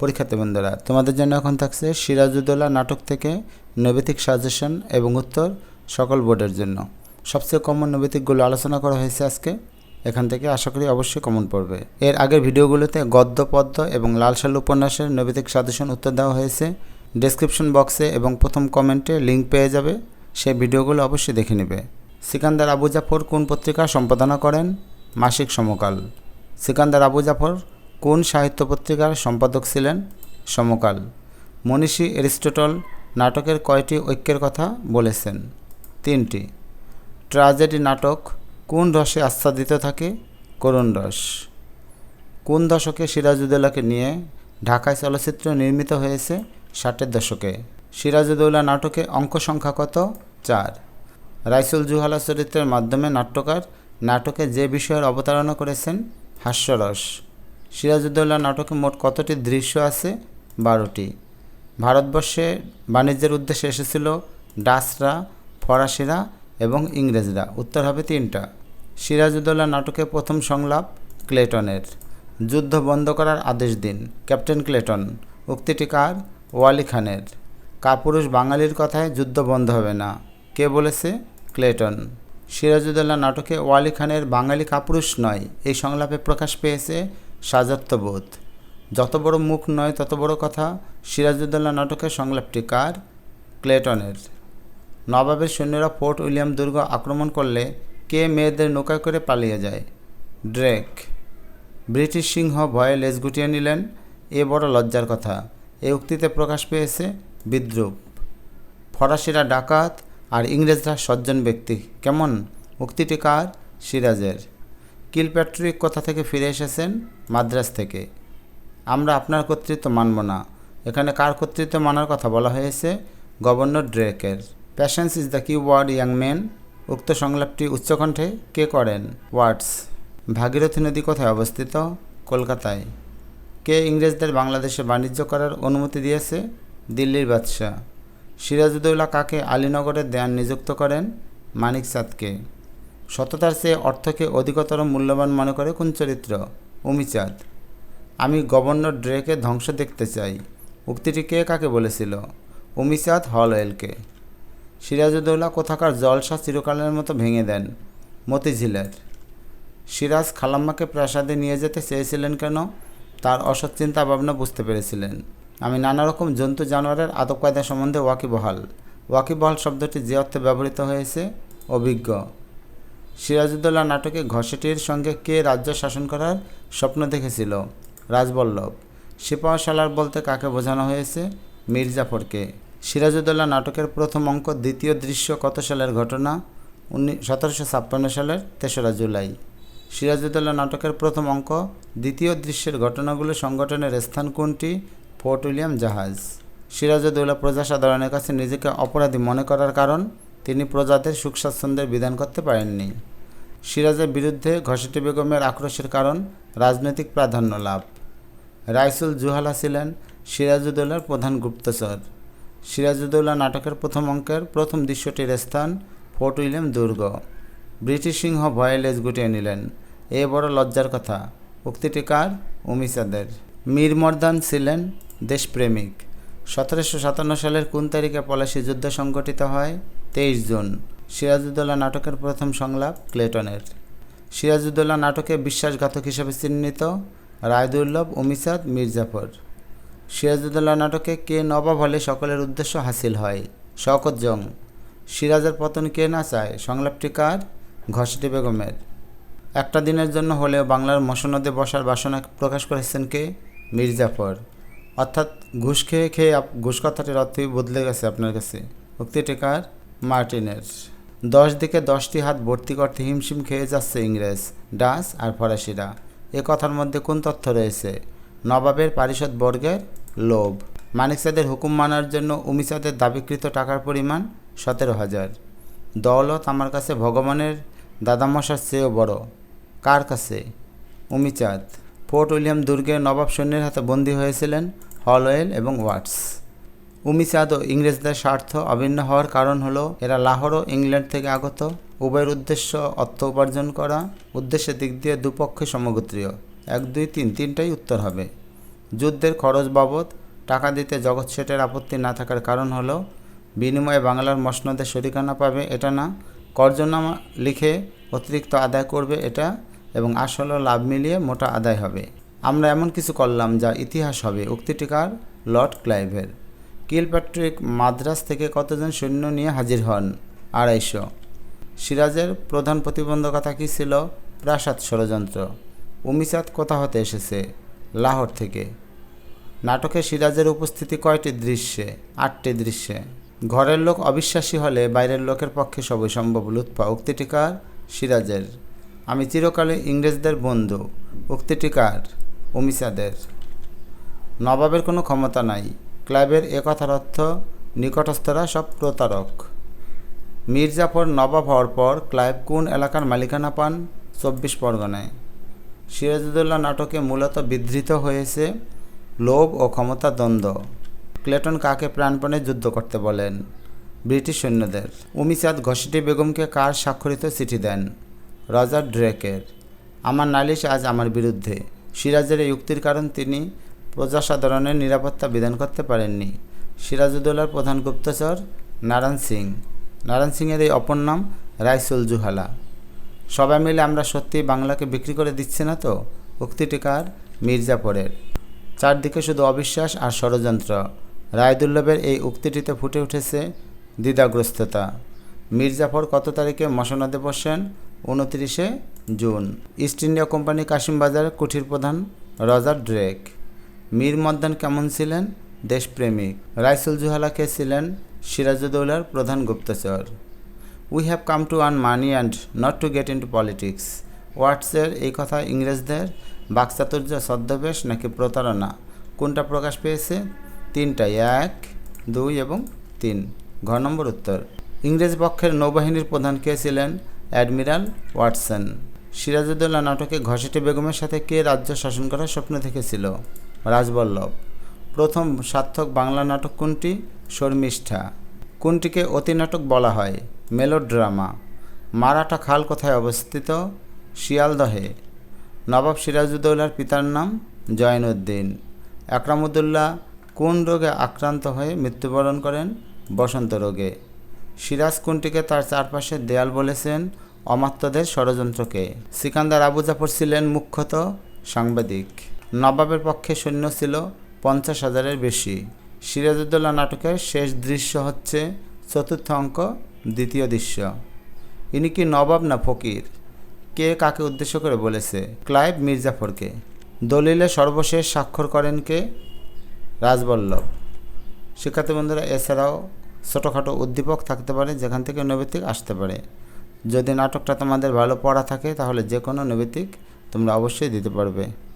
পরীক্ষার্থী বন্ধুরা তোমাদের জন্য এখন থাকছে সিরাজউদ্দৌলা নাটক থেকে নৈবেতিক সাজেশন এবং উত্তর সকল বোর্ডের জন্য। সবচেয়ে কমন নৈবেতিকগুলো আলোচনা করা হয়েছে আজকে। এখান থেকে আশা করি অবশ্যই কমন পড়বে। এর আগের ভিডিওগুলোতে গদ্য, পদ্য এবং লাল সাল উপন্যাসের নৈবেতিক সাজেশন উত্তর দেওয়া হয়েছে। ডেসক্রিপশন বক্সে এবং প্রথম কমেন্টে লিঙ্ক পেয়ে যাবে। সেই ভিডিওগুলো অবশ্যই দেখে নেবে। সিকান্দার আবু জাফর কোন পত্রিকা সম্পাদনা করেন? মাসিক সমকাল। সিকান্দার আবু জাফর কোন সাহিত্য পত্রিকার সম্পাদক ছিলেন? সমকাল। মনীষী এরিস্টটল নাটকের কয়টি ঐক্যের কথা বলেছেন? তিনটি। ট্রাজেডি নাটক কোন রসে আচ্ছাদিত থাকে? করুণ রস। কোন দশকে সিরাজউদ্দৌলাকে নিয়ে ঢাকায় চলচ্চিত্র নির্মিত হয়েছে ষাটের দশকে? সিরাজউদ্দৌলা নাটকে অঙ্ক সংখ্যা কত? চার। রাইসুল জুহালা চরিত্রের মাধ্যমে নাট্যকার নাটকে যে বিষয়ের অবতারণা করেছেন? হাস্যরস। সিরাজউদ্দৌলা নাটকে মোট কতটি দৃশ্য আছে? বারোটি। ভারতবর্ষে বাণিজ্যের উদ্দেশ্যে এসেছিল ডাচরা, ফরাসিরা এবং ইংরেজরা। উত্তর হবে তিনটা। সিরাজউদ্দৌলা নাটকে প্রথম সংলাপ ক্লেটনের। যুদ্ধ বন্ধ করার আদেশ দিন। Captain Clayton. উক্তিটি কার? ওয়ালি খানের। কাপুরুষ বাঙালির কথায় যুদ্ধ বন্ধ হবে না। কে বলেছে? ক্লেটন। সিরাজউদ্দৌলা নাটকে ওয়ালি খানের বাঙালি কাপুরুষ নয়। এই সংলাপে প্রকাশ পেয়েছে সাজত্ববোধ যত বড় মুখ নয়, তত বড় কথা সিরাজউদ্দৌলা নাটকের সংলাপটি কার? ক্লেটনের। নবাবের সৈন্যরা ফোর্ট উইলিয়াম দুর্গ আক্রমণ করলে কে মেয়েদের নৌকায় করে পালিয়ে যায়? ড্রেক। ব্রিটিশ সিংহ ভয়ে লেজ গুটিয়ে নিলেন। এ বড় লজ্জার কথা। এই উক্তিতে প্রকাশ পেয়েছে বিদ্রুপ। ফরাসিরা ডাকাত আর ইংরেজরা সজ্জন ব্যক্তি। কেমন? উক্তিটি কার? সিরাজের। কিলপ্যাট্রিক কোথা থেকে ফিরে এসেছেন? মাদ্রাজ থেকে। আমরা আপনার কর্তৃত্ব মানব না। এখানে কার কর্তৃত্ব মানার কথা বলা হয়েছে? Governor ড্রেকের। Patience is the key word young men উক্ত সংলাপটি উচ্চকণ্ঠে কে করেন? ওয়ার্ডস ভাগীরথী নদী কোথায় অবস্থিত? কলকাতায়। কে ইংরেজদের বাংলাদেশে বাণিজ্য করার অনুমতি দিয়েছে? দিল্লির বাদশাহ। সিরাজউদ্দৌলা কাকে আলীনগরের দেয়ান নিযুক্ত করেন? মানিক চাঁদকে সততার চেয়ে অর্থকে অধিকতর মূল্যবান মনে করে কোন চরিত্র? উমিচাঁদ আমি গভর্নর ড্রেকে ধ্বংস দেখতে চাই। উক্তিটি কে কাকে বলেছিল? উমিচাঁদ হলওয়েলকে। সিরাজউদ্দৌলা কোথাকার জলসা চিরকালের মতো ভেঙে দেন। মতিঝিলের। সিরাজ খালাম্মাকে প্রাসাদে নিয়ে যেতে চেয়েছিলেন কেন? তার অসৎ চিন্তা ভাবনা বুঝতে পেরেছিলেন। আমি নানা রকম জন্তু জানোয়ারের আদব কায়দা সম্বন্ধে ওয়াকিবহাল। ওয়াকিবহাল শব্দটি যে অর্থে ব্যবহৃত হয়েছে, অভিজ্ঞ। সিরাজউদ্দৌলা নাটকে ঘষেটির সঙ্গে কে রাজ্য শাসন করার স্বপ্ন দেখেছিল? রাজবল্লভ। সিপাহশালার বলতে কাকে বোঝানো হয়েছে? মির্জাফরকে। সিরাজউদ্দৌলা নাটকের প্রথম অঙ্ক দ্বিতীয় দৃশ্য কত সালের ঘটনা? উনি সতেরোশো ছাপ্পান্ন সালের তেসরা জুলাই। সিরাজউদ্দৌলা নাটকের প্রথম অঙ্ক দ্বিতীয় দৃশ্যের ঘটনাগুলো সংগঠনের স্থান কোনটি? ফোর্ট উইলিয়াম জাহাজ। সিরাজউদ্দৌলা প্রজাসাধারণের কাছে নিজেকে অপরাধী মনে করার কারণ? তিনি প্রজাদের সুখ স্বাচ্ছন্দ্যের বিধান করতে পারেননি। সিরাজের বিরুদ্ধে ঘসেটি বেগমের আক্রোশের কারণ রাজনৈতিক প্রাধান্য লাভ। রাইসুল জুহালা ছিলেন সিরাজউদ্দৌলার প্রধান গুপ্তচর। সিরাজউদ্দৌলা নাটকের প্রথম অঙ্কের প্রথম দৃশ্যটির স্থান ফোর্ট উইলিয়াম দুর্গ। ব্রিটিশ সিংহ ভয়ে লেজ গুটিয়ে নিলেন। এ বড় লজ্জার কথা। উক্তিটি কার? উমিচাঁদের। মীর মর্দান ছিলেন দেশপ্রেমিক। সতেরোশো সাতান্ন সালের কোন তারিখে পলাশি যুদ্ধ সংগঠিত হয়? তেইশ জুন, সিরাজউদ্দৌলা নাটকের প্রথম সংলাপ ক্লেটনের। সিরাজউদ্দৌলা নাটকে বিশ্বাসঘাতক হিসেবে চিহ্নিত রায়দুল্লভ উমিচাঁদ মির্জাফর। সিরাজউদ্দৌলা নাটকে কে নবাব হলে সকলের উদ্দেশ্য হাসিল হয়। শওকত জং, সিরাজের পতন কে না চায়? সংলাপটি কার? ঘসটি বেগমের। একটা দিনের জন্য হলেও বাংলার মসনদে বসার বাসনা প্রকাশ করেছেন কে? মির্জাফর। অর্থাৎ ঘুষ খেয়ে খেয়ে ঘুষ কথাটির অর্থই বদলে গেছে আপনার কাছে। উক্তিটি কার? মার্টিনের দশ দিকে দশটি হাত ভর্তি করতে হিমশিম খেয়ে যাচ্ছে ইংরেজ, ডাচ আর ফরাসিরা। এ কথার মধ্যে কোন তথ্য রয়েছে? নবাবের পারিষদ বর্গের লোভ। মানিকচাঁদের হুকুম মানার জন্য উমিচাঁদের দাবিকৃত টাকার পরিমাণ সতেরো হাজার। দৌলত আমার কাছে ভগবানের দাদামশার চেয়েও বড়। কার কাছে? উমিচাঁদ। ফোর্ট উইলিয়াম দুর্গে নবাব সৈন্যের হাতে বন্দী হয়েছিলেন হলওয়েল এবং ওয়াটস। উমিচাঁদ ও ইংরেজদের স্বার্থ অভিন্ন হওয়ার কারণ হলো, এরা লাহোর ও ইংল্যান্ড থেকে আগত। উভয়ের উদ্দেশ্য অর্থ উপার্জন করা। উদ্দেশ্যের দিক দিয়ে দুপক্ষে সমগোত্রীয়। এক, দুই, তিন, তিনটাই উত্তর হবে। যুদ্ধের খরচ বাবদ টাকা দিতে জগৎ শেঠের আপত্তি না থাকার কারণ হলো, বিনিময়ে বাংলার মসনদে শরিকানা পাবে এটা না। কর্জনামা লিখে অতিরিক্ত আদায় করবে এটা এবং আসল লাভ মিলিয়ে মোটা আদায় হবে। আমরা এমন কিছু করলাম যা ইতিহাস হবে। উক্তিটিকার লর্ড ক্লাইভের। কিলপ্যাট্রিক মাদ্রাস থেকে কতজন সৈন্য নিয়ে হাজির হন? আড়াইশো। সিরাজের প্রধান প্রতিবন্ধকতা কী ছিল? প্রাসাদ ষড়যন্ত্র। উমিসাদ কোথা হতে এসেছে? লাহোর থেকে। নাটকে সিরাজের উপস্থিতি কয়টি দৃশ্যে? আটটি দৃশ্যে। ঘরের লোক অবিশ্বাসী হলে বাইরের লোকের পক্ষে সবই সম্ভব। লুৎফা উক্তিটিকার সিরাজের। আমি চিরকালে ইংরেজদের বন্ধু। উক্তিটিকার উমিসাদের। নবাবের কোনো ক্ষমতা নাই। ক্লাবের এ কথার অর্থ, নিকটস্থরা সব প্রতারক। মির্জাফর নবাব হওয়ার পর ক্লাইভ কোন এলাকার মালিকানা পান? চব্বিশ পরগনায়। সিরাজউদ্দৌলা নাটকে মূলত বিধৃত হয়েছে লোভ ও ক্ষমতা দ্বন্দ্ব। ক্লেটন কাকে প্রাণপণে যুদ্ধ করতে বলেন? ব্রিটিশ সৈন্যদের। উমিচাঁদ ঘসিটি বেগমকে কার স্বাক্ষরিত চিঠি দেন? রজার ড্রেকের। আমার নালিশ আজ আমার বিরুদ্ধে। সিরাজের এই উক্তির কারণ তিনি প্রজাসাধারণের নিরাপত্তা বিধান করতে পারেননি। সিরাজউদ্দৌলার প্রধান গুপ্তচর নারায়ণ সিং। নারায়ণ সিংয়ের এই অপর নাম রাইসুল জুহালা। সবাই মিলে আমরা সত্যি বাংলাকে বিক্রি করে দিচ্ছি না তো? উক্তিটিকার মির্জাপুরের। চারদিকে শুধু অবিশ্বাস আর ষড়যন্ত্র। রায়দুল্লভের এই উক্তিটিতে ফুটে উঠেছে দ্বিধাগ্রস্ততা। মির্জাফর কত তারিখে মসনদে বসেন? উনত্রিশে জুন। ইস্ট ইন্ডিয়া কোম্পানি কাশিমবাজারের কুঠির প্রধান রজার ড্রেক। মীর মদ্দান কেমন ছিলেন? দেশপ্রেমিক রাইসুল জুহালা কে ছিলেন? সিরাজউদ্দৌলার প্রধান গুপ্তচর। We have come to earn money and not to get into politics ওয়াটসের এই কথা ইংরেজদের? বাকচাতুর্য ছদ্মবেশ নাকি প্রতারণা? কোনটা প্রকাশ পেয়েছে? তিনটাই এক, দুই এবং তিন। ঘ নম্বর উত্তর। ইংরেজ পক্ষের নৌবাহিনীর প্রধান কে ছিলেন? Admiral Watson. সিরাজউদ্দৌলা নাটকে ঘসেটি বেগমের সাথে কে রাজ্য শাসন করার স্বপ্ন দেখেছিল? রাজবল্লভ। প্রথম সার্থক বাংলা নাটক কোনটি? শর্মিষ্ঠা। কোনটিকে অতিনাটক বলা হয়? মেলোড্রামা। মারাঠা খাল কোথায় অবস্থিত? শিয়ালদহে। নবাব সিরাজউদ্দৌলার পিতার নাম জয়নুদ্দিন। আকরামুদ্দৌল্লা কোন রোগে আক্রান্ত হয়ে মৃত্যুবরণ করেন? বসন্ত রোগে। সিরাজ কোনটিকে তার চারপাশে দেয়াল বলেছেন? অমাত্যদের ষড়যন্ত্রকে। সিকান্দার আবু জাফর ছিলেন মুখ্যত সাংবাদিক। নবাবের পক্ষে সৈন্য ছিল পঞ্চাশ হাজারের বেশি। সিরাজউদ্দৌলা নাটকের শেষ দৃশ্য হচ্ছে চতুর্থ অঙ্ক, দ্বিতীয় দৃশ্য। ইনি কি নবাব না ফকির? কে কাকে উদ্দেশ্য করে বলেছে? ক্লাইভ মির্জাফরকে। দলিলে সর্বশেষ স্বাক্ষর করেন কে? রাজবল্লভ। শিক্ষার্থী বন্ধুরা, এছাড়াও ছোটোখাটো উদ্দীপক থাকতে পারে, যেখান থেকে নৈবেতিক আসতে পারে। যদি নাটকটা তোমাদের ভালো পড়া থাকে, তাহলে যে কোনো নৈবেতিক তোমরা অবশ্যই দিতে পারবে।